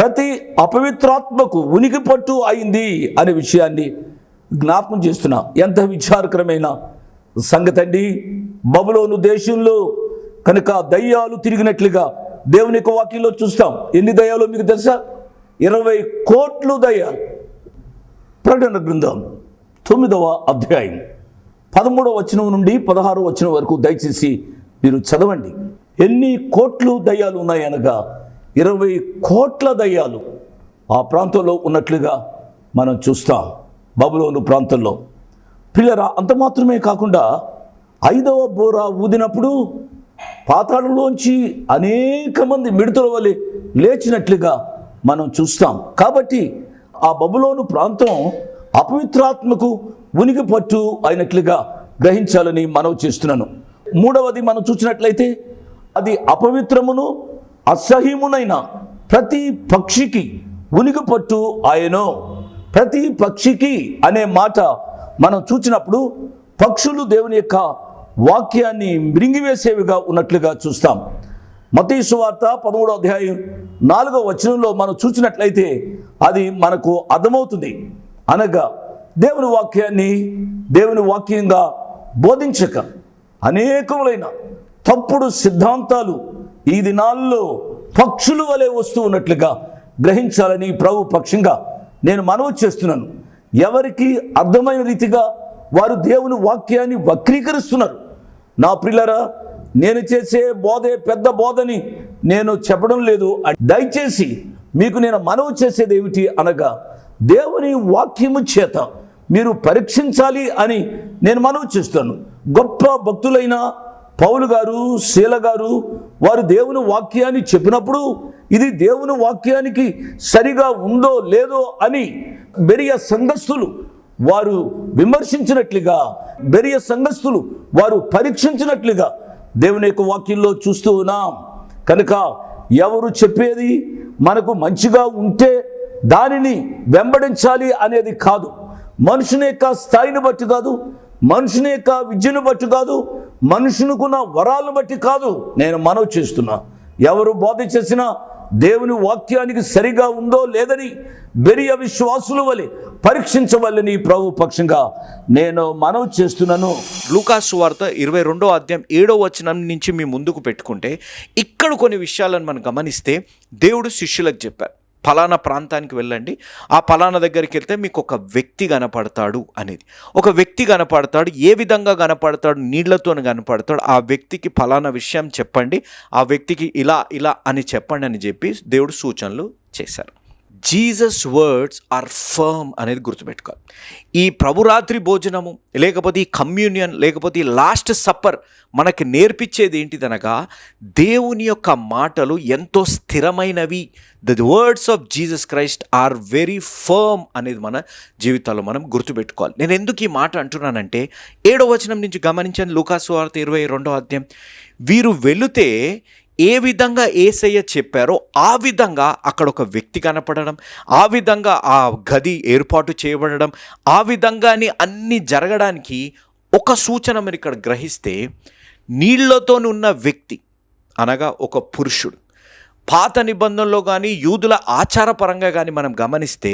ప్రతి అపవిత్రాత్మకు ఉనికి పట్టు అయింది అనే విషయాన్ని జ్ఞాపకం చేస్తున్నా. ఎంత విచారకరమైన సంగతి అండి. బబులోను దేశంలో కనుక దయ్యాలు తిరిగినట్లుగా దేవుని యొక్క వాక్యంలో చూస్తాం. ఎన్ని దయ్యాలో మీకు తెలుసా? ఇరవై కోట్లు దయ్యాలు. ప్రకటన బృందం తొమ్మిదవ అధ్యాయం పదమూడవ వచనం నుండి పదహారవ వచనం వరకు దయచేసి మీరు చదవండి. ఎన్ని కోట్లు దయ్యాలు ఉన్నాయనగా ఇరవై కోట్ల దయ్యాలు ఆ ప్రాంతంలో ఉన్నట్లుగా మనం చూస్తాం బబులోను ప్రాంతంలో. పిల్లరా అంత మాత్రమే కాకుండా ఐదవ బోర ఊదినప్పుడు పాతాళంలోంచి అనేక మంది మిడతల వలె లేచినట్లుగా మనం చూస్తాం. కాబట్టి ఆ బబులోను ప్రాంతం అపవిత్రాత్మకు ఉనికి పట్టు అయినట్లుగా గ్రహించాలని మనవి చేస్తున్నాను. మూడవది మనం చూసినట్లయితే అది అపవిత్రమును అసహ్యమునైన ప్రతి పక్షికి ఉనికి పట్టు ఆయనో. ప్రతి పక్షికి అనే మాట మనం చూసినప్పుడు పక్షులు దేవుని యొక్క వాక్యాన్ని మృంగివేసేవిగా ఉన్నట్లుగా చూస్తాం. మతీసు వార్త పదమూడో అధ్యాయం నాలుగో వచనంలో మనం చూసినట్లయితే అది మనకు అర్థమవుతుంది. అనగా దేవుని వాక్యాన్ని దేవుని వాక్యంగా బోధించక అనేకములైన తప్పుడు సిద్ధాంతాలు ఈ దినాల్లో పక్షులు వలె వస్తూ ఉన్నట్లుగా గ్రహించాలని ప్రభు పక్షంగా నేను మనవి చేస్తున్నాను. ఎవరికి అర్థమైన రీతిగా వారు దేవుని వాక్యాన్ని వక్రీకరిస్తున్నారు. నా పిల్లరా నేను చేసే బోధే పెద్ద బోధని నేను చెప్పడం లేదు. దయచేసి మీకు నేను మనవి చేసేది ఏమిటి అనగా దేవుని వాక్యము చేత మీరు పరీక్షించాలి అని నేను మనవి చేస్తాను గొప్ప భక్తులైన పౌలు గారు శీల గారు వారు దేవుని వాక్యాన్ని చెప్పినప్పుడు ఇది దేవుని వాక్యానికి సరిగా ఉందో లేదో అని బెరియ సంఘస్థులు వారు విమర్శించినట్లుగా బెరియ సంఘస్థులు వారు పరీక్షించినట్లుగా దేవుని యొక్క వాక్యంలో చూస్తూ ఉన్నాం. కనుక ఎవరు చెప్పేది మనకు మంచిగా ఉంటే దానిని వెంబడించాలి అనేది కాదు. మనుషుని యొక్క స్థాయిని బట్టి కాదు మనుషుని యొక్క విద్యను బట్టి కాదు మనుషునికున్న వరాలను బట్టి కాదు నేను మనవి చేస్తున్నా. ఎవరు బోధ చేసినా దేవుని వాక్యానికి సరిగా ఉందో లేదని బెరియ విశ్వాసుల వలె పరీక్షించవల్లని ప్రభు పక్షంగా నేను మనవి చేస్తున్నాను. లూకాసు వార్త ఇరవై రెండో అధ్యాయం ఏడో వచనం నుంచి మీ ముందుకు పెట్టుకుంటే ఇక్కడ కొన్ని విషయాలను మనం గమనిస్తే దేవుడు శిష్యులకు చెప్పారు. ఫలానా ప్రాంతానికి వెళ్ళండి. ఆ ఫలానా దగ్గరికి వెళ్తే మీకు ఒక వ్యక్తి కనపడతాడు అనేది. ఒక వ్యక్తి కనపడతాడు ఏ విధంగా కనపడతాడు నీళ్ళతో కనపడతాడు ఆ వ్యక్తికి ఫలానా విషయం చెప్పండి ఆ వ్యక్తికి ఇలా ఇలా అని చెప్పండి అని చెప్పి దేవుడు సూచనలు చేశారు. జీసస్ వర్డ్స్ ఆర్ ఫర్మ్ అనేది గుర్తుపెట్టుకోవాలి. ఈ ప్రభురాత్రి భోజనము లేకపోతే ఈ కమ్యూనియన్ లేకపోతే ఈ లాస్ట్ సప్పర్ మనకి నేర్పించేది ఏంటిదనగా దేవుని యొక్క మాటలు ఎంతో స్థిరమైనవి. The words of Jesus Christ are very firm అనేది మన జీవితాల్లో మనం గుర్తుపెట్టుకోవాలి. నేను ఎందుకు ఈ మాట అంటున్నానంటే ఏడో వచనం నుంచి గమనించాను లూకాసు వార్త ఇరవై రెండో అధ్యాయం. వీరు వెళితే ఏ విధంగా ఏసయ్య చెప్పారో ఆ విధంగా అక్కడ ఒక వ్యక్తి కనపడడం ఆ విధంగా ఆ గది ఏర్పాటు చేయబడడం ఆ విధంగానే అన్నీ జరగడానికి ఒక సూచన మీరు ఇక్కడ గ్రహిస్తే నీళ్ళతో ఉన్న వ్యక్తి అనగా ఒక పురుషుడు పాత నిబంధనలో కానీ యూదుల ఆచారపరంగా కానీ మనం గమనిస్తే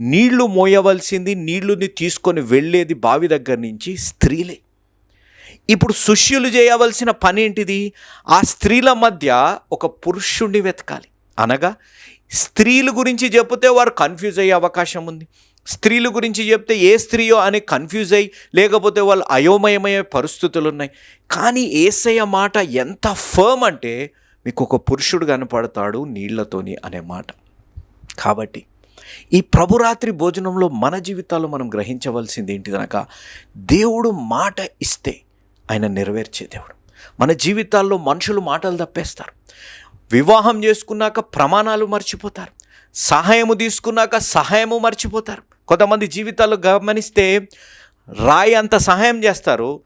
నీళ్ళు మోయవలసింది నీళ్ళుని తీసుకొని వెళ్ళేది బావి దగ్గర నుంచి స్త్రీలే. ఇప్పుడు శిష్యులు చేయవలసిన పని ఏంటిది? ఆ స్త్రీల మధ్య ఒక పురుషుణ్ణి వెతకాలి. అనగా స్త్రీల గురించి చెబితే వారు కన్ఫ్యూజ్ అయ్యే అవకాశం ఉంది. స్త్రీల గురించి చెప్తే ఏ స్త్రీయో అని కన్ఫ్యూజ్ అయ్యి లేకపోతే వాళ్ళు అయోమయమయ్యే పరిస్థితులు ఉన్నాయి కానీ ఏసయ్య మాట ఎంత ఫర్మ్ అంటే మీకు ఒక పురుషుడు కనపడతాడు నీళ్ళతోని అనే మాట. కాబట్టి ఈ ప్రభురాత్రి భోజనంలో మన జీవితాల్లో మనం గ్రహించవలసింది ఏంటిదనక దేవుడు మాట ఇస్తే ఆయన నెరవేర్చే దేవుడు. మన జీవితాల్లో మనుషులు మాటలు తప్పేస్తారు. వివాహం చేసుకున్నాక ప్రమాణాలు మర్చిపోతారు. సహాయము తీసుకున్నాక సహాయము మర్చిపోతారు. కొంతమంది జీవితాలు గమనిస్తే రాయి అంత సహాయం చేస్తారు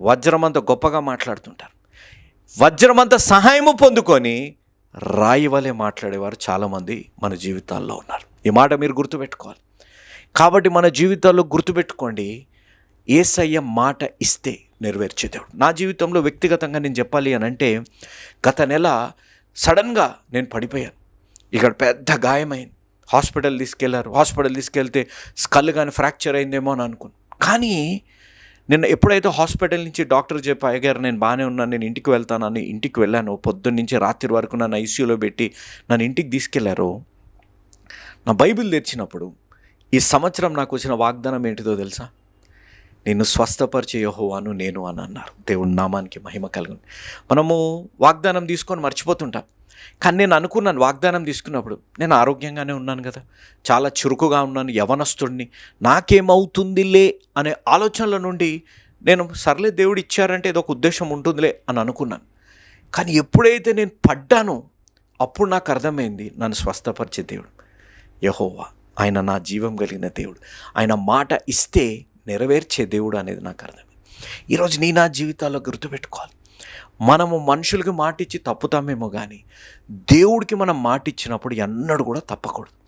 వజ్రమంత గొప్పగా మాట్లాడుతుంటారు. వజ్రం అంత సహాయము పొందుకొని రాయి వలె మాట్లాడేవారు చాలామంది మన జీవితాల్లో ఉన్నారు. ఈ మాట మీరు గుర్తుపెట్టుకోవాలి. కాబట్టి మన జీవితాల్లో గుర్తుపెట్టుకోండి ఏసయ్య మాట ఇస్తే నెరవేర్చే దేవుడు. నా జీవితంలో వ్యక్తిగతంగా నేను చెప్పాలి అని అంటే గత నెల సడన్గా నేను పడిపోయాను. ఇక్కడ పెద్ద గాయమైంది. హాస్పిటల్ తీసుకెళ్ళారు. హాస్పిటల్ తీసుకెళ్తే స్కల్ కానీ ఫ్రాక్చర్ అయిందేమో అని అనుకున్నాను కానీ నిన్న ఎప్పుడైతే హాస్పిటల్ నుంచి డాక్టర్ చెప్పి అయ్యగారు నేను బాగానే ఉన్నాను నేను ఇంటికి వెళ్తానని ఇంటికి వెళ్ళాను పొద్దున్న నుంచి రాత్రి వరకు నన్ను ఐసీయూలో పెట్టి నన్ను ఇంటికి తీసుకెళ్ళారు నా బైబిల్ తెరిచినప్పుడు ఈ సంవత్సరం నాకు వచ్చిన వాగ్దానం ఏంటిదో తెలుసా? నిన్ను స్వస్థపరిచే యహోవాను నేను అని అన్నారు. దేవుడి నామానికి మహిమ కలుగును. మనము వాగ్దానం తీసుకొని మర్చిపోతుంటాం. కానీ నేను అనుకున్నాను వాగ్దానం తీసుకున్నప్పుడు నేను ఆరోగ్యంగానే ఉన్నాను కదా. చాలా చురుకుగా ఉన్నాను యవనస్తుడిని నాకేమవుతుందిలే అనే ఆలోచనల నుండి నేను సర్లే దేవుడు ఇచ్చారంటే ఏదో ఒక ఉద్దేశం ఉంటుందిలే అని అనుకున్నాను. కానీ ఎప్పుడైతే నేను పడ్డానో అప్పుడు నాకు అర్థమైంది నన్ను స్వస్థపరిచే దేవుడు యహోవా. ఆయన నా జీవం కలిగిన దేవుడు. ఆయన మాట ఇస్తే నెరవేర్చే దేవుడు అనేది నాకు అర్థం ఈరోజు నీ నా జీవితాల్లో గుర్తుపెట్టుకోవాలి. మనము మనుషులకి మాటిచ్చి తప్పుతామేమో కానీ దేవుడికి మనం మాటిచ్చినప్పుడు ఎన్నడూ కూడా తప్పకూడదు.